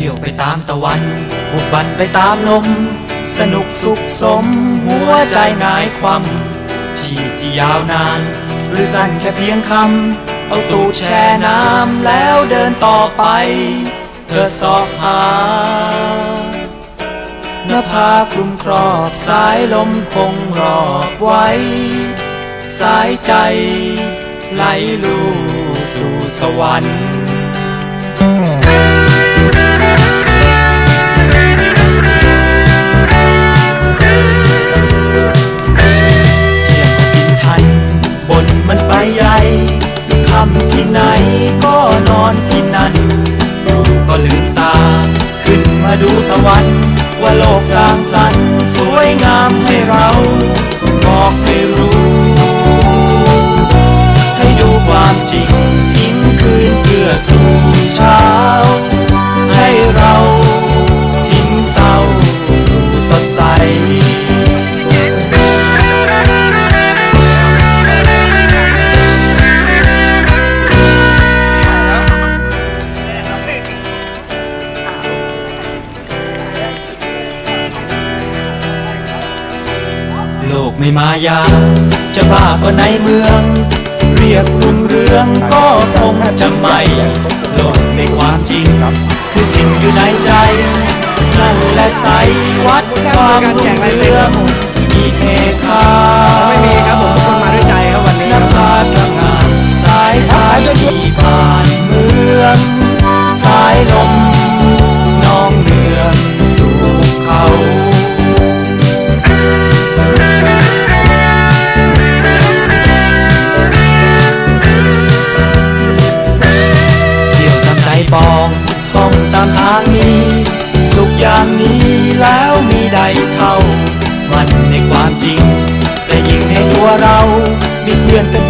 ที่ยวไปตามตะวัน บุกบันไปตามลม สนุกสุขสม หัวใจงายความชีพที่ยาวนาน หรือสั้นแค่เพียงคำ เอาตูดแช่น้ำแล้วเดินต่อไป เธอสอบหาหน้าผาคลุมครอบสายลมคงรอบไว้ สายใจ ไหลลูสู่สวรรค์ ที่ไหนก็นอนที่นั่นดูก็ลืมตา ขึ้นมาดูตะวัน ว่าโลกสร้างสรรค์สวยงามให้เราบอกให้ โลกไม่มายา จะบ้าก็ในเมือง เรียกรุ่งเรืองก็คงจะไม่ โลกในความจริง คือสิ่งอยู่ในใจ นั่นแหละใสวัดความรุ่งเรือง ความจริง แต่ยิ่งในตัวเรา มีเพื่อนเป็น